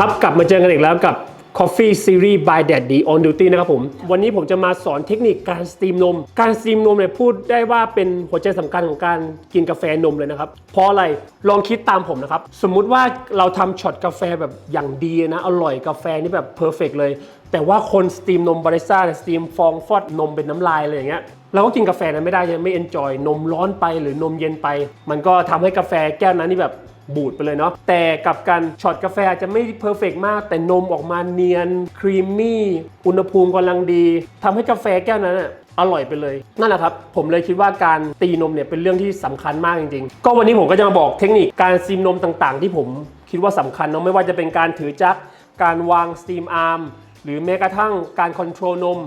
ครับกลับมาเจอกันอีกแล้วกับ Coffee Series by Daddy on Duty นะครับผม วันนี้ผมจะมาสอนเทคนิคการสตรีมนม การสตรีมนมเนี่ยพูดได้ว่าเป็นหัวใจสำคัญของการกินกาแฟนมเลยนะครับ เพราะอะไรลองคิดตามผมนะครับ สมมุติว่าเราทำช็อตกาแฟแบบอย่างดีนะ อร่อยกาแฟนี่แบบเพอร์เฟกเลย แต่ว่าคนสตรีมนมบาริสต้าสตรีมฟองฟอดนมเป็นน้ำลายเลยอย่างเงี้ยเราก็กินกาแฟนั้นไม่ได้ยังไม่เอนจอยนมร้อนไปหรือนมเย็นไป มันก็ทำให้กาแฟแก้วนั้นนี่แบบ บูดไปเลยเนาะแต่กับการช็อตกาแฟจะไม่เพอร์เฟกมาก แต่นมออกมาเนียนครีมมี่อุณหภูมิกำลังดีทำให้กาแฟแก้วนั้นอะอร่อยไปเลย นั่นแหละครับ ผมเลยคิดว่าการตีนมเนี่ยเป็นเรื่องที่สำคัญมากจริงๆ ก็วันนี้ผมก็จะมาบอกเทคนิคการซีมนมต่างๆ ที่ผมคิดว่าสำคัญเนาะไม่ว่าจะเป็นการถือจักรการวางสตีมอาร์มหรือแม้กระทั่งการคอนโทรลนม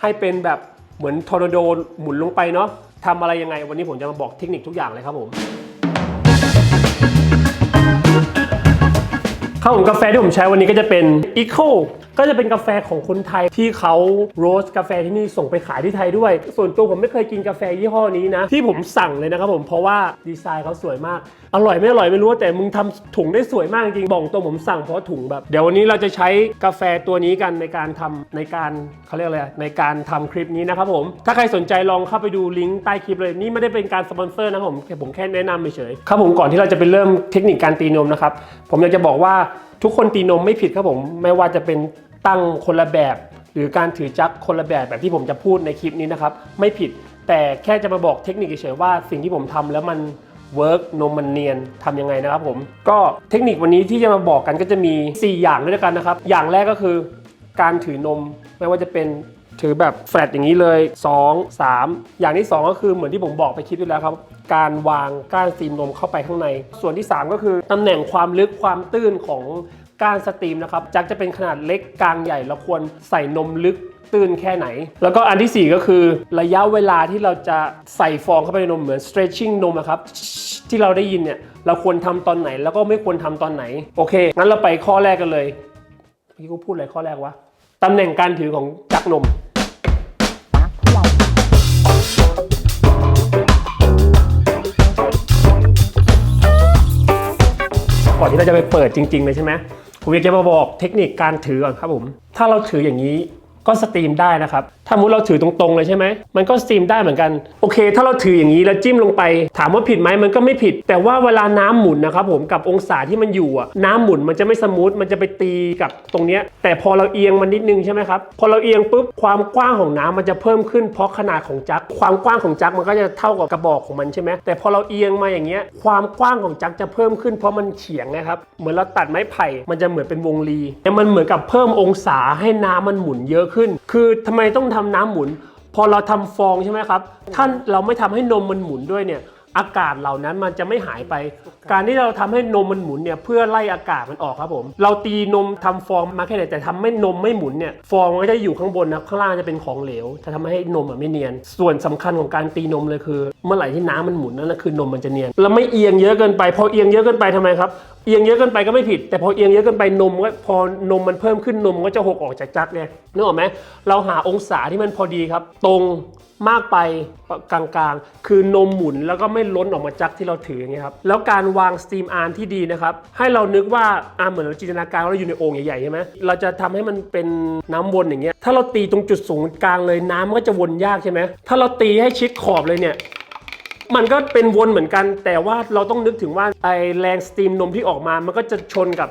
ให้เป็นแบบเหมือนทอร์นาโดหมุนลงไปเนาะทำอะไรยังไงวันนี้ผมจะมาบอกเทคนิคทุกอย่างเลยครับผม ข้าวหุงกาแฟที่ผมใช้วันนี้ก็จะเป็น Eco ก็จะเป็นกาแฟของคนไทยที่เขาโรสกาแฟที่นี่ส่งไปขายที่ไทยด้วย ส่วนตัวผมไม่เคยกินกาแฟยี่ห้อนี้นะ ที่ผมสั่งเลยนะครับผมเพราะว่าดีไซน์เขาสวยมาก อร่อยไม่อร่อยไม่รู้แต่มึงทำถุงได้สวยมากจริงบอกตรงผมสั่งเพราะถุงแบบ เดี๋ยววันนี้เราจะใช้กาแฟตัวนี้กันในการทำในการเขาเรียกอะไรในการทำคลิปนี้นะครับผมถ้าใครสนใจลองเข้าไปดูลิงก์ใต้คลิปเลยนี่ไม่ได้เป็นการสปอนเซอร์นะผมแค่ผมแค่แนะนำเฉยครับผมก่อนที่เราจะไปเริ่มเทคนิคการตีนมนะครับผมอยากจะบอกว่าทุกคนตีนมไม่ผิดครับผมไม่ว่าจะเป็น ตั้งคนละแบบ หรือการถือจักคนละแบบแบบที่ผมจะพูดในคลิปนี้นะครับ ไม่ผิดแต่แค่จะมาบอกเทคนิคเฉยๆว่าสิ่งที่ผมทำแล้วมันเวิร์กนมมันเนียนทำยังไงนะครับผม ก็เทคนิควันนี้ที่จะมาบอกกันก็จะมี 4 อย่างด้วยกันนะครับ อย่างแรกก็คือ การถือนมไม่ว่าจะเป็นถือแบบแฟลตอย่างนี้เลย 2 3 อย่างที่ 2 ก็คือเหมือนที่ผมบอกไปคลิปที่แล้วครับ การวางก้านซีมนมเข้าไปข้างใน ส่วนที่ 3 ก็คือตำแหน่งความลึกความตื้นของ กานสตรีมนะครับจักจะเป็นขนาดเล็กกลางใหญ่เราควรใส่นมลึกตื้นแค่ไหน แล้วก็อันทีสี่ 4 ก็คือระยะเวลาที่เราจะใส่ฟองเข้าไปในนมเหมือน stretching นมนะครับที่เราได้ยินเนี่ยเราควรทำตอนไหนแล้วก็ไม่ควรทำตอนไหน โอเค งั้นเราไปข้อแรกกันเลยเมื่อกี้กูพูดอะไรข้อแรกวะตำแหน่งการถือของจักรนมก่อนที่เราจะไปเปิดจริง ๆ เลยใช่ไหม ผมอยากจะมาบอกเทคนิคการถือก่อนครับผม ถ้าเราถืออย่างนี้ ก็สตรีมได้นะครับ ถ้ามุติเราถือตรงๆเลยใช่ไหม มันก็สตรีมได้เหมือนกัน โอเค ถ้าเราถืออย่างนี้แล้วจิ้มลงไป ถามว่าผิดไหมมันก็ไม่ผิด แต่ว่าเวลาน้ำหมุนนะครับผม กับองศาที่มันอยู่อะน้ำหมุนมันจะไม่สมูท มันจะไปตีกับตรงเนี้ย แต่พอเราเอียงมันนิดนึงใช่ไหมครับ พอเราเอียงปุ๊บ ความกว้างของน้ำมันจะเพิ่มขึ้นเพราะขนาดของจัก ความกว้างของจักมันก็จะเท่ากับกระบอกของมันใช่ไหมแต่พอเราเอียงมาอย่างเงี้ย ความกว้างของจักจะเพิ่มขึ้น เพราะมันเฉียงนะครับ เหมือนเราตัดไม้ไผ่ มันจะเหมือนเป็นวงรีแต่มันเหมือนกับเพิ่มองศาให้น้ำมันหมุนเยอะขึ้น คือทำไมต้องทำน้ำหมุน พอเราทำฟองใช่ไหมครับ ถ้าเราไม่ทำให้นมมันหมุนด้วยเนี่ย อากาศเหล่านั้นมันจะไม่หายไป การที่เราทำให้นมมันหมุนเนี่ยเพื่อไล่อากาศมันออกครับผม เราตีนมทำฟองมาแค่ไหนแต่ทำให้นมไม่หมุนเนี่ยฟองมันก็จะอยู่ข้างบนนะข้างล่างจะเป็นของเหลวจะทำให้นมอะไม่เนียน ส่วนสำคัญของการตีนมเลยคือ เมื่อไหร่ที่น้ำมันหมุนนั่นแหละคือนมมันจะเนียนแล้วไม่เอียงเยอะเกินไปพอเอียงเยอะเกินไปทำไมครับเอียงเยอะเกินไปก็ไม่ผิด แต่พอเอียงเยอะเกินไปนมก็พอนมมันเพิ่มขึ้นนมก็จะหกออกจากจักรเนี่ยนึกออกไหมเราหาองศาที่มันพอดีครับ ตรง มากไปกลางๆ คือนมหมุนแล้วก็ไม่ล้นออกมาจักที่เราถืออย่างเงี้ยครับ แล้วการวางสตรีมอาร์มที่ดีนะครับ ให้เรานึกว่าอาเหมือนเราจินตนาการว่าเราอยู่ในโอ่งใหญ่ๆใช่ไหมเราจะทำให้มันเป็นน้ำวนอย่างเงี้ย ถ้าเราตีตรงจุดสูงกลางเลยน้ำมันก็จะวนยากใช่ไหม ถ้าเราตีให้ชิดขอบเลยเนี่ยมันก็เป็นวนเหมือนกัน แต่ว่าเราต้องนึกถึงว่าไอแรงสตรีมนมที่ออกมา มันก็จะชนกับ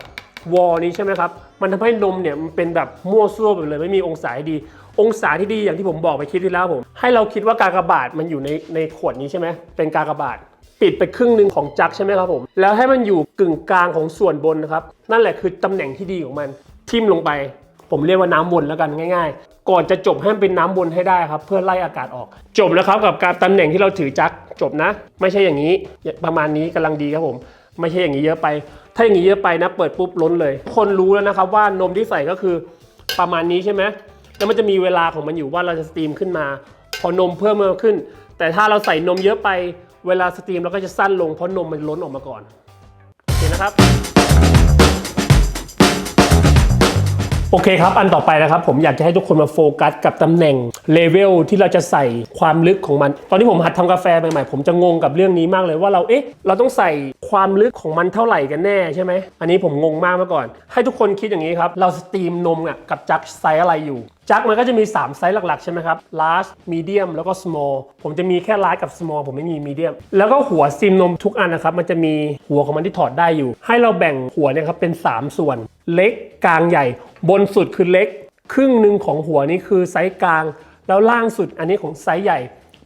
วอลนี้ใช่ไหมครับ มันทำให้นมเนี่ยมันเป็นแบบมั่วซั่วไปเลย ไม่มีองศาดี องศาที่ดีอย่างที่ผมบอกไปคลิปที่แล้วผม ให้เราคิดว่ากากบาทมันอยู่ในในขวดนี้ใช่ไหมเป็นกากบาท ปิดไปครึ่งหนึ่งของจักใช่ไหมครับผม แล้วให้มันอยู่กึ่งกลางของส่วนบนนะครับ นั่นแหละคือตำแหน่งที่ดีของมัน ทิ่มลงไป ผมเรียกว่าน้ำวนแล้วกันง่าย ๆ ก่อนจะจบให้มันเป็นน้ำวนให้ได้ครับ เพื่อไล่อากาศออก จบแล้วครับกับการตำแหน่งที่เราถือจักจบนะ ไม่ใช่อย่างนี้ประมาณนี้กำลังดีครับผมไม่ใช่อย่างนี้เยอะไป ถ้าอย่างนี้เยอะไปนะ เปิดปุ๊บล้นเลย คนรู้แล้วนะครับว่านมที่ใส่ก็คือประมาณนี้ใช่ไหม แล้วมันจะมีเวลาของมันอยู่ว่าเราจะสตรีมขึ้นมา พอนมเพิ่มมาขึ้น แต่ถ้าเราใส่นมเยอะไปเวลาสตรีมเราก็จะสั้นลงเพราะนมมันล้นออกมาก่อนโอเคนะครับ โอเคครับ อันต่อไปนะครับ ผมอยากจะให้ทุกคนมาโฟกัสกับตำแหน่งเลเวลที่เราจะใส่ความลึกของมัน ตอนที่ผมหัดทำกาแฟใหม่ๆ ผมจะงงกับเรื่องนี้มากเลยว่าเราเอ๊ะเราต้องใส่ความลึกของมันเท่าไหร่กันแน่ใช่ไหมอันนี้ผมงงมากมื่อก่อน ให้ทุกคนคิดอย่างนี้ครับ เราสตรีมนมอะกับจักไซส์อะไรอยู่ จักมันก็จะมี 3 ไซส์หลักๆ ใช่ไหมครับ large medium แล้วก็ small ผมจะมีแค่ large กับ small ผมไม่มี medium แล้วก็หัวสตรีมนมทุกอันนะครับ มันจะมีหัวของมันที่ถอดได้อยู่ ให้เราแบ่งหัวเนี่ยครับเป็น 3 ส่วน เล็กกลางใหญ่ บนสุดคือเล็ก ครึ่งหนึ่งของหัวนี่คือไซส์กลาง แล้วล่างสุดอันนี้ของไซส์ใหญ่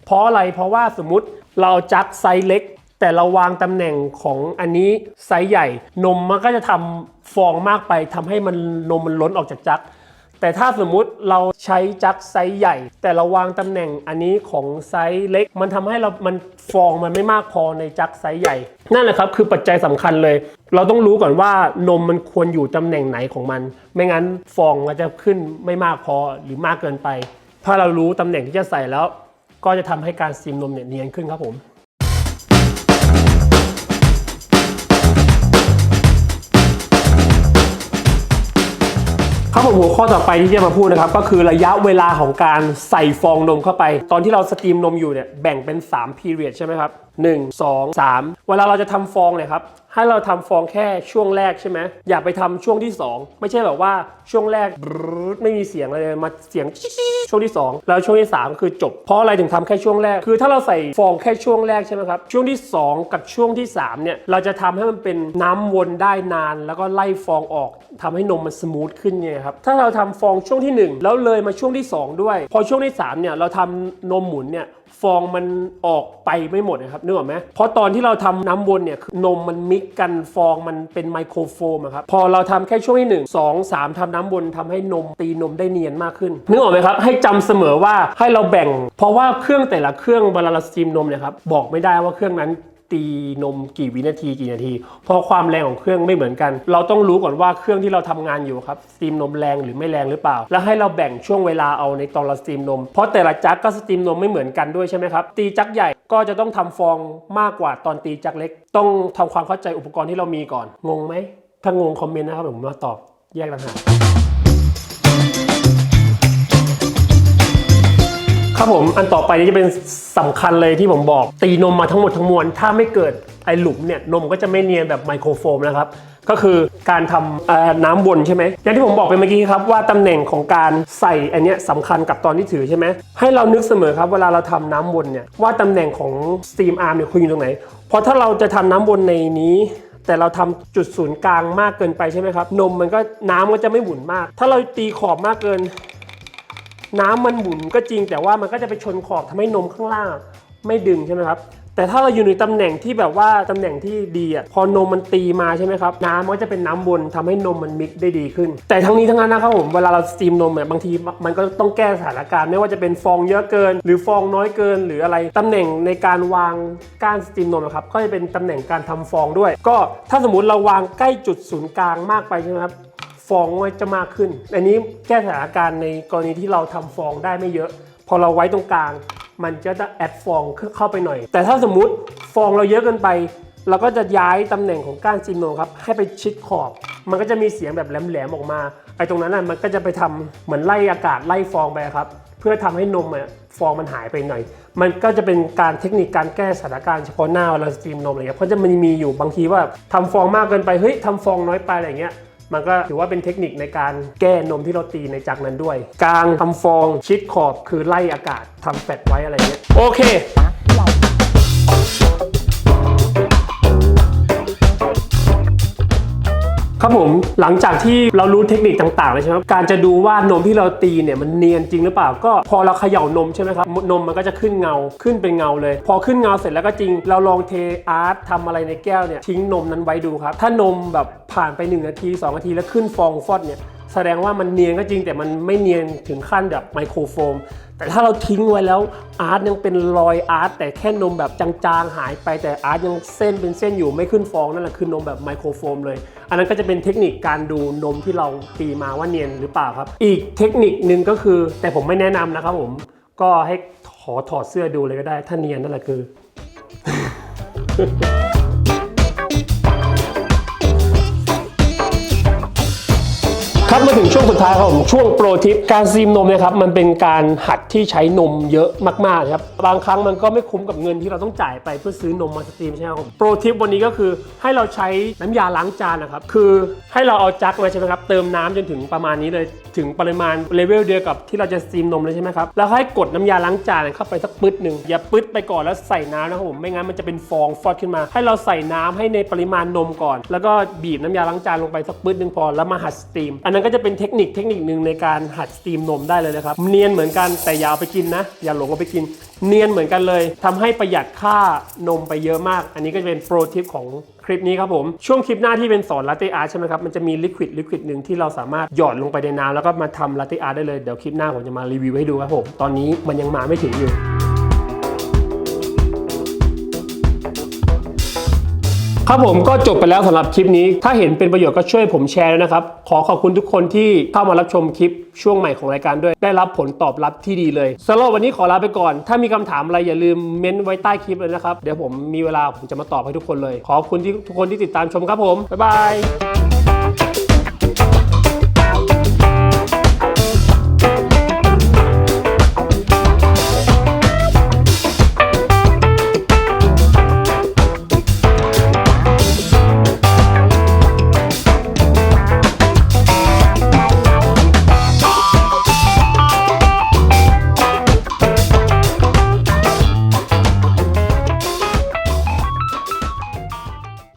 เพราะอะไร เพราะว่าสมมติเราจักไซส์เล็ก แต่เราวางตำแหน่งของอันนี้ไซส์ใหญ่ นมมันก็จะทำฟองมากไปทำให้มันนมมันล้นออกจากจัก แต่ถ้าสมมุติเราใช้จักไซส์ใหญ่ แต่เราวางตำแหน่งอันนี้ของไซส์เล็ก มันทำให้เรา มันฟองมันไม่มากพอในจักไซส์ใหญ่ นั่นแหละครับคือปัจจัยสำคัญเลย เราต้องรู้ก่อนว่านมมันควรอยู่ตำแหน่งไหนของมัน ไม่งั้นฟองมันจะขึ้นไม่มากพอหรือมากเกินไป ถ้าเรารู้ตำแหน่งที่จะใส่แล้ว ก็จะทำให้การสตรีมนมเนี่ยเนียนขึ้นครับผม ครับผมหัวข้อต่อไปที่จะมาพูดนะครับก็คือระยะเวลาของการใส่ฟองนมเข้าไป ตอนที่เราสตรีมนมอยู่เนี่ยแบ่งเป็น3 period ใช่ไหมครับ 1 2 3 เวลาเราจะทำฟองเนี่ยครับให้เราทำฟองแค่ช่วงแรกใช่ไหมอย่าไปทำช่วงที่ 2 ไม่ใช่แบบว่าช่วงแรกไม่มีเสียงอะไรเลยมาเสียงช่วงที่ 2 แล้วช่วงที่ 3 คือจบ เพราะอะไรถึงทำแค่ช่วงแรก คือถ้าเราใส่ฟองแค่ช่วงแรกใช่ไหมครับช่วงที่ 2 กับช่วงที่3เนี่ยเราจะทำให้มันเป็นน้ำวนได้นาน แล้วก็ไล่ฟองออกทำให้นมมันสมูทขึ้นเนี่ยครับถ้าเราทำฟองช่วงที่ 1 แล้วเลยมาช่วงที่ 2 ด้วย พอช่วงที่3เนี่ยเราทำนมหมุนเนี่ย ฟองมันออกไปไม่หมดนะครับนึกออกไหมเพราะตอนที่เราทำน้ำวนเนี่ยคือนมมันมิกกันฟองมันเป็นไมโครโฟมครับพอเราทำแค่ช่วงที่ 1 2 3ทำน้ำวนทำให้นมตีนมได้เนียนมากขึ้นนึกออกไหมครับ ให้จำเสมอว่าให้เราแบ่ง เพราะว่าเครื่องแต่ละเครื่องเวลาเราสตรีมนมเนี่ยครับบอกไม่ได้ว่าเครื่องนั้น ตีนมกี่วินาทีกี่นาที เพราะความแรงของเครื่องไม่เหมือนกัน เราต้องรู้ก่อนว่าเครื่องที่เราทำงานอยู่ครับสตรีมนมแรงหรือไม่แรงหรือเปล่า แล้วให้เราแบ่งช่วงเวลาเอาในตอนเราสตรีมนม เพราะแต่ละจักก็สตรีมนมไม่เหมือนกันด้วยใช่ไหมครับตีจักใหญ่ก็จะต้องทำฟองมากกว่าตอนตีจักเล็ก ต้องทำความเข้าใจอุปกรณ์ที่เรามีก่อนงงไหมถ้างงคอมเมนต์นะครับผมมาตอบแยกต่างหาก ครับผมอันต่อไปนี้จะเป็นสำคัญเลยที่ผมบอก ตีนมมาทั้งหมดทั้งมวลถ้าไม่เกิดไอหลุมเนี่ยนมก็จะไม่เนียนแบบไมโครโฟมนะครับก็คือการทำน้ำวนใช่ไหมอย่างที่ผมบอกไปเมื่อกี้ครับว่าตำแหน่งของการใส่อันนี้สำคัญกับตอนที่ถือใช่ไหมให้เรานึกเสมอครับเวลาเราทำน้ำวนเนี่ยว่าตำแหน่งของสตรีมอาร์มเนี่ยควรอยู่ตรงไหนเพราะถ้าเราจะทำน้ำวนในนี้แต่เราทำจุดศูนย์กลางมากเกินไปใช่ไหมครับ นมมันก็น้ำก็จะไม่หมุนมาก ถ้าเราตีขอบมากเกิน น้ำมันหมุนก็จริง แต่ว่ามันก็จะไปชนขอบทำให้นมข้างล่างไม่ดึงใช่ไหมครับแต่ถ้าเราอยู่ในตำแหน่งที่แบบว่าตำแหน่งที่ดีอะพอนมมันตีมาใช่ไหมครับน้ำมันก็จะเป็นน้ำวนทำให้นมมันมิกซ์ได้ดีขึ้น แต่ทั้งนี้ทั้งนั้นนะครับผมเวลาเราสตรีมนมเนี่ยบางทีมันก็ต้องแก้สถานการณ์ไม่ว่าจะเป็นฟองเยอะเกิน หรือฟองน้อยเกิน หรืออะไรตำแหน่งในการวางก้านสตรีมนมนะครับก็จะเป็นตำแหน่งการทำฟองด้วย ก็ถ้าสมมติเราวางใกล้จุดศูนย์กลางมากไปใช่ไหมครับ ฟองมันจะมากขึ้น อันนี้แก้สถานการณ์ในกรณีที่เราทำฟองได้ไม่เยอะ พอเราไว้ตรงกลาง มันจะจะแอดฟองเข้าไปหน่อย แต่ถ้าสมมุติฟองเราเยอะเกินไป เราก็จะย้ายตำแหน่งของก้านซิมโนครับให้ไปชิดขอบ มันก็จะมีเสียงแบบแหลมๆออกมาไอ้ตรงนั้นน่ะมันก็จะไปทำเหมือนไล่อากาศไล่ฟองไปครับเพื่อทำให้นมอะฟองมันหายไปหน่อย มันก็จะเป็นการเทคนิคการแก้สถานการณ์เฉพาะหน้าเวลาสตรีมนมอะไรเงี้ย เพราะจะมันมีอยู่บางทีว่าทำฟองมากเกินไป เฮ้ยทำฟองน้อยไปอะไรเงี้ย มันก็ถือว่าเป็นเทคนิคในการแก้นมที่เราตีในจักรนั้นด้วย กลางทำฟองชิดขอบคือไล่อากาศทำแฟตไว้อะไรเงี้ยโอเค ผมหลังจากที่เรารู้เทคนิคต่างๆเลยใช่ไหมครับการจะดูว่านมที่เราตีเนี่ยมันเนียนจริงหรือเปล่า ก็พอเราเขย่านมใช่ไหมครับนมมันก็จะขึ้นเงาขึ้นเป็นเงาเลย พอขึ้นเงาเสร็จแล้วก็จริง เราลองเทอาร์ตทำอะไรในแก้วเนี่ยทิ้งนมนั้นไว้ดูครับ ถ้านมแบบผ่านไป 1 นาที 2 นาทีแล้วขึ้นฟองฟอดเนี่ย แสดงว่ามันเนียนก็จริงแต่มันไม่เนียนถึงขั้นแบบไมโครโฟม แต่ถ้าเราทิ้งไว้แล้วอาร์ตยังเป็นรอยอาร์ตแต่แค่นมแบบจางๆหายไปแต่อาร์ตยังเส้นเป็นเส้นอยู่ไม่ขึ้นฟองนั่นแหละคือนมแบบไมโครโฟมเลย อันนั้นก็จะเป็นเทคนิคการดูนมที่เราตีมาว่าเนียนหรือเปล่าครับ อีกเทคนิคหนึ่งก็คือ แต่ผมไม่แนะนำนะครับผมก็ให้ขอถอดเสื้อดูเลยก็ได้ ถ้าเนียนนั่นแหละคือ ครับมาถึงช่วงสุดท้ายครับผมช่วงโปรทิปการซีมนมนะครับมันเป็นการหัดที่ใช้นมเยอะมากๆครับบางครั้งมันก็ไม่คุ้มกับเงินที่เราต้องจ่ายไปเพื่อซื้อนมมาสตรีมใช่ไหมครับโปรทิปวันนี้ก็คือให้เราใช้น้ำยาล้างจานนะครับคือให้เราเอาจักมาใช่ไหมครับเติมน้ำจนถึงประมาณนี้เลยถึงปริมาณเลเวลเดียวกับที่เราจะสตรีมนมเลยใช่ไหมครับแล้วให้กดน้ำยาล้างจานเข้าไปสักปึ๊ดหนึ่งอย่าปึ๊ดไปก่อนแล้วใส่น้ำนะครับผมไม่งั้นมันจะเป็นฟองฟอดขึ้นมา ให้เราใส่น้ำให้ในปริมาณนมก่อน แล้วก็บีบน้ำยาล้างจานลงไปสักปึ๊ดหนึ่งพอแล้วมาหัดสตรีมอันนั้นก็จะเป็นเทคนิคเทคนิคหนึ่งในการหัดสตรีมนมได้เลยนะครับ เนียนเหมือนกันแต่อย่าเอาไปกินนะ อย่าหลงเอาไปกิน เนียนเหมือนกันเลยทำให้ประหยัดค่านมไปเยอะมาก อันนี้ก็จะเป็นโปรทิปของคลิปนี้ครับผม ช่วงคลิปหน้าที่เป็นสอนลาเต้อาร์ตใช่ไหมครับ มันจะมีลิควิดลิควิดหนึ่งที่เราสามารถหยอดลงไปในน้ำแล้วก็มาทำลาเต้อาร์ตได้เลยเดี๋ยวคลิปหน้าผมจะมารีวิวให้ดูครับผมตอนนี้มันยังมาไม่ถึงอยู่ ครับผมก็จบไปแล้วสำหรับคลิปนี้ ถ้าเห็นเป็นประโยชน์ก็ช่วยผมแชร์ด้วนะครับ ขอขอบคุณทุกคนที่เข้ามารับชมคลิปช่วงใหม่ของรายการด้วย ได้รับผลตอบรับที่ดีเลยสำหรับวันนี้ขอลาไปก่อน ถ้ามีคำถามอะไรอย่าลืมเม้นไว้ใต้คลิปเลยนะครับ เดี๋ยวผมมีเวลาผมจะมาตอบให้ทุกคนเลย ขอบคุณที่ทุกคนที่ติดตามชมครับผมบ๊ายบาย